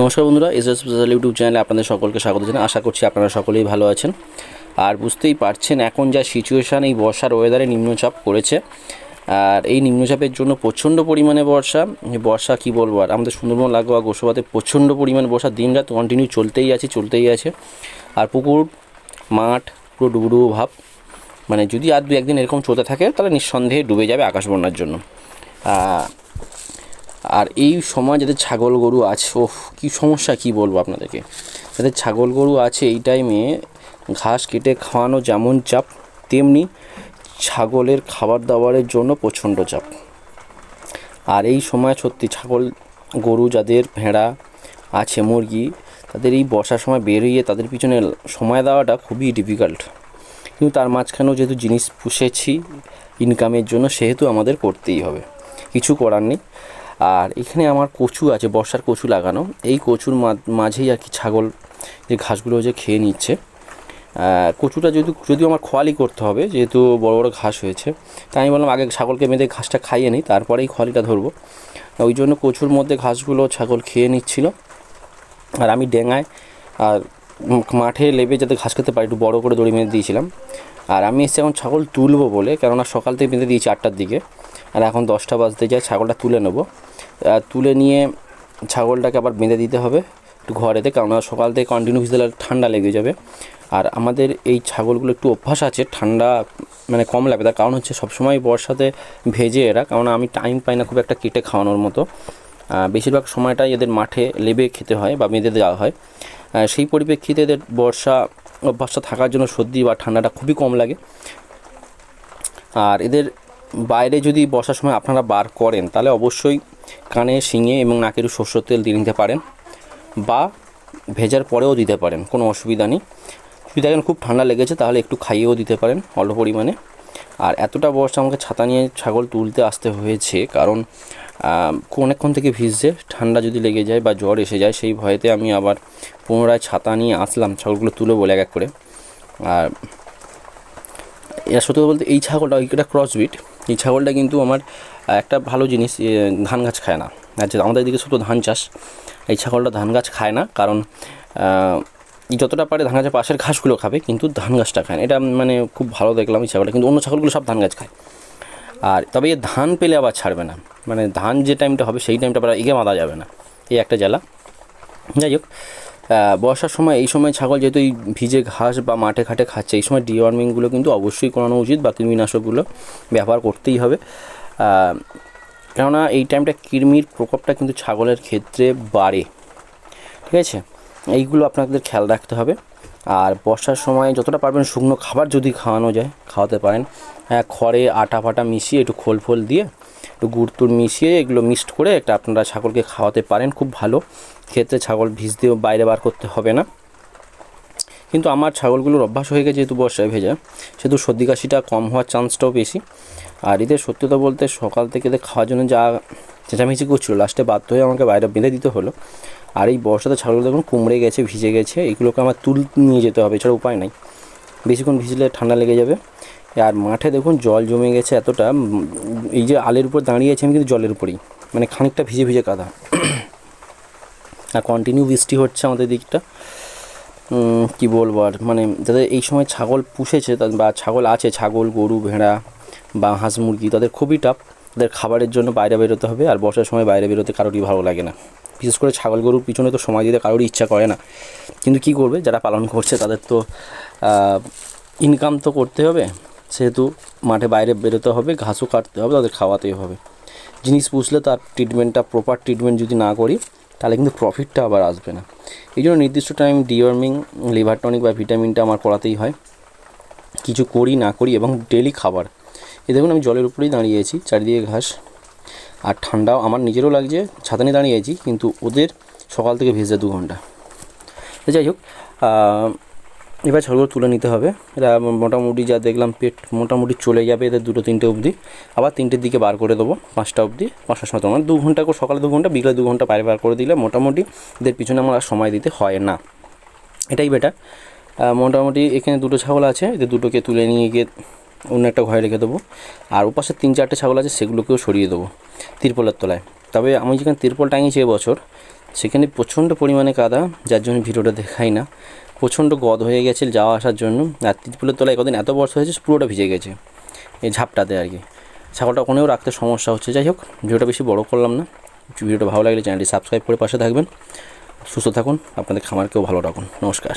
নমস্কার বন্ধুরা, S S special YouTube চ্যানেলে আপনাদের সকলকে স্বাগত জানাই। আশা করছি আপনারা সকলেই ভালো আছেন। আর বুঝতেই পারছেন, এখন যা সিচুয়েশান এই বর্ষার ওয়েদারে নিম্নচাপ পড়েছে। আর এই নিম্নচাপের জন্য প্রচণ্ড পরিমাণে বর্ষা। বর্ষা কি বলব? আর আমাদের সুন্দরবন, লাগোয়া, গোসবাতে প্রচণ্ড পরিমাণে বর্ষা। দিন রাত কন্টিনিউ চলতেই আছে চলতেই আছে। আর পুকুর, মাঠ, পুরো ডুবুডুবু ভাব। মানে যদি আর দু একদিন এরকম চলতে থাকে, তাহলে নিঃসন্দেহে ডুবে যাবে আকাশ বন্যার জন্য আর এই সময় যাদের ছাগল গরু আছে ওফ কী সমস্যা, কি বলব আপনাদেরকে? যাদের ছাগল গরু আছে, এই টাইমে ঘাস কেটে খাওয়ানো যেমন চাপ, তেমনি ছাগলের খাবার দাবারের জন্য প্রচণ্ড চাপ। আর এই সময় সত্যি ছাগল গরু যাদের ভেড়া আছে, মুরগি, তাদের এই বর্ষার সময় বেরিয়ে তাদের পিছনে সময় দেওয়াটা খুবই ডিফিকাল্ট কিন্তু তার মাঝখানেও যেহেতু জিনিস পুষেছি ইনকামের জন্য সেহেতু আমাদের করতেই হবে। কিছু করার নেই। আর এখানে আমার কচু আছে, বর্ষার কচু লাগানো। এই কচুর মাঝেই আর কি ছাগল যে ঘাসগুলো যে খেয়ে নিচ্ছে। কচুটা যদি, যদিও আমার খোয়ালি করতে হবে, যেহেতু বড় বড় ঘাস হয়েছে, তাই আমি বললাম আগে ছাগলকে বেঁধে ঘাসটা খাইয়ে নিই, তারপরেই খোয়ালিটা ধরবো। ওই জন্য কচুর মধ্যে ঘাসগুলো ছাগল খেয়ে নিচ্ছিল। আর আমি ডেঙায় আর মাঠে লেবে যাতে ঘাস খেতে পারি, একটু বড় করে দড়ি বেঁধে দিয়েছিলাম। আর আমি এসে এখন ছাগল তুলবো বলে, কেননা সকাল থেকে বেঁধে দিয়েছি আটটার দিকে। আর এখন দশটা বাজতে যায়, ছাগলটা তুলে নেব। তুলে নিয়ে ছাগলটাকে আবার বেঁধে দিতে হবে একটু ঘরেতে, কারণ সকাল থেকে কন্টিনিউ ভিজতে লাগলে ঠান্ডা লেগে যাবে। আর আমাদের এই ছাগলগুলো একটু অভ্যাস আছে, ঠান্ডা মানে কম লাগবে। তার কারণ হচ্ছে সবসময় বর্ষাতে ভেজে এরা কারণ আমি টাইম পাই না খুব একটা কেটে খাওয়ানোর মতো। বেশিরভাগ সময়টাই এদের মাঠে লেবে খেতে হয় বা বেঁধে দেওয়া হয়। সেই পরিপ্রেক্ষিতে এদের বর্ষা অভ্যাসটা থাকার জন্য সর্দি বা ঠান্ডাটা খুবই কম লাগে। আর এদের বাইরে যদি বর্ষার সময় আপনারা বার করেন, তাহলে অবশ্যই কানে, শিঙে এবং নাকের সর্ষের তেল দিয়ে নিতে পারেন বা ভেজার পরেও দিতে পারেন, কোনো অসুবিধা নেই। যদি দেখেন খুব ঠান্ডা লেগেছে, তাহলে একটু খাইয়েও দিতে পারেন অল্প পরিমাণে। আর এতটা বর্ষা আমাকে ছাতা নিয়ে ছাগল তুলতে আসতে হয়েছে কারণ অনেকক্ষণ থেকে ভিজছে, ঠান্ডা যদি লেগে যায় বা জ্বর এসে যায়, সেই ভয়েতে আমি আবার পুনরায় ছাতা নিয়ে আসলাম ছাগলগুলো তুলে বলে এক এক করে। আর এর সত্যি বলতে এই ছাগলটা এটা ক্রসবিট এই ছাগলটা কিন্তু আমার একটা ভালো জিনিস ধান গাছ খায় না। যে আমাদের দিকে শুধু ধান চাষ, এই ছাগলটা ধান গাছ খায় না, কারণ যতটা পারে ধান গাছের পাশের ঘাসগুলো খাবে, কিন্তু ধান গাছটা খায় না। এটা মানে খুব ভালো দেখলাম এই ছাগলটা, কিন্তু অন্য ছাগলগুলো সব ধান গাছ খায়। আর তবে এ ধান পেলে আবার ছাড়বে না। মানে ধান যে টাইমটা হবে, সেই টাইমটা আবার এগে বাঁধা যাবে না। এই একটা জ্বালা। যাই হোক বর্ষার সময়, এই সময় ছাগল যেহেতু এই ভিজে ঘাস বা মাঠে ঘাটে খাচ্ছে, এই সময় ডিওয়ার্মিংগুলো কিন্তু অবশ্যই করানো উচিত বা কৃমিনাশকগুলো ব্যবহার করতেই হবে। কেননা এই টাইমটা কৃমির প্রকোপটা কিন্তু ছাগলের ক্ষেত্রে বাড়ে। ঠিক আছে? এইগুলো আপনাদের খেয়াল রাখতে হবে। আর বর্ষার সময় যতটা পারবেন শুকনো খাবার যদি খাওয়ানো যায়, খাওয়াতে পারেন। হ্যাঁ খড়ে আটা ফাটা মিশিয়ে একটু খোল ফোল দিয়ে একটু গুড় মিশিয়ে এগুলো মিক্সড করে একটা আপনারা ছাগলকে খাওয়াতে পারেন, খুব ভালো। ক্ষেত্রে ছাগল ভিজতেও বাইরে বার করতে হবে না। কিন্তু আমার ছাগলগুলোর অভ্যাস হয়ে গেছে যেহেতু বর্ষায় ভেজা, সেহেতু সর্দি কাশিটা কম হওয়ার চান্সটাও বেশি। আর এদের সত্যতা বলতে সকাল থেকে এদের খাওয়ার জন্য যা চেঁচামেচি করছিল, লাস্টে বাধ্য হয়ে আমাকে বাইরে বেঁধে দিতে হলো। আর এই বর্ষাতে ছাগল দেখুন কুমড়ে গেছে, ভিজে গেছে, এগুলোকে আমার তুল নিয়ে যেতে হবে, এছাড়া উপায় নাই। বেশিক্ষণ ভিজলে ঠান্ডা লেগে যাবে। আর মাঠে দেখুন জল জমে গেছে এতটা এই যে আলের উপর দাঁড়িয়ে আছি আমি কিন্তু জলের উপরেই মানে খানিকটা ভিজে ভিজে কাদা। আর কন্টিনিউ বৃষ্টি হচ্ছে আমাদের দিকটা। কি বলব আর মানে যাদের এই সময় ছাগল পুষেছে বা ছাগল আছে, ছাগল, গরু, ভেড়া বা হাঁস, মুরগি, তাদের খুবই টাফ তাদের খাবারের জন্য বাইরে বেরোতে হবে আর বর্ষার সময় বাইরে বেরোতে কারোরই ভালো লাগে না। বিশেষ করে ছাগল গরুর পিছনে তো সময় দিতে কারোরই ইচ্ছা করে না। কিন্তু কি করবে, যারা পালন করছে তাদের তো ইনকাম তো করতে হবে। সেহেতু মাঠে বাইরে বেরোতে হবে, ঘাসও কাটতে হবে, তাদের খাওয়াতেই হবে। জিনিস পুষলে তার ট্রিটমেন্টটা প্রপার ট্রিটমেন্ট যদি না করি, তাহলে কিন্তু প্রফিটটা আবার আসবে না। এই জন্য নির্দিষ্ট টাইম ডিওয়ার্মিং লিভার টনিক বা ভিটামিনটা আমার করাতেই হয়। কিছু করি, না করি এবং ডেলি খাবার। এ দেখুন আমি জলের উপরেই দাঁড়িয়েছি, চারিদিকে ঘাস। আর ঠান্ডাও আমার নিজেরও লাগছে ছাতা নিয়ে দাঁড়িয়েছি, কিন্তু ওদের সকাল থেকে ভেজে দু ঘণ্টা। যাই হোক এবার ছাগলগুলো তুলে নিতে হবে। এরা মোটামুটি যা দেখলাম পেট মোটামুটি চলে যাবে এদের দুটো তিনটে অবধি। আবার তিনটের দিকে বার করে দেবো, পাঁচটা অবধি। পাঁচটার সময় মানে দু ঘণ্টা করে সকালে দু ঘণ্টা, বিকেলে দু ঘণ্টা বাইরে বার করে দিলে মোটামুটি এদের পিছনে আমার আর সময় দিতে হয় না। এটাই বেটার মোটামুটি এখানে দুটো ছাগল আছে এদের দুটোকে তুলে নিয়ে গিয়ে অন্য একটা ঘরে রেখে দেবো। আর ওপাশে তিন চারটে ছাগল আছে, সেগুলোকেও সরিয়ে দেবো তিরপলের তলায়। তবে আমি যেখানে তিরপল টাঙিয়েছি এবছর সেখানে প্রচণ্ড পরিমাণে কাদা, যার জন্য ভিডিওটা দেখাই না। প্রচণ্ড গদ হয়ে গেছে যাওয়া আসার জন্য। আর তিরপুলের তলায় কদিন এত বর্ষা হয়েছে, পুরোটা ভিজে গেছে এই ঝাপটাতে আর কি। ছাগলটা ওখানেও রাখতে সমস্যা হচ্ছে। যাই হোক, ভিডিওটা বেশি বড় করলাম না। ভিডিওটা ভালো লাগলে চ্যানেলটি সাবস্ক্রাইব করে পাশে থাকবেন। সুস্থ থাকুন, আপনাদের খামারকেও ভালো রাখুন। নমস্কার।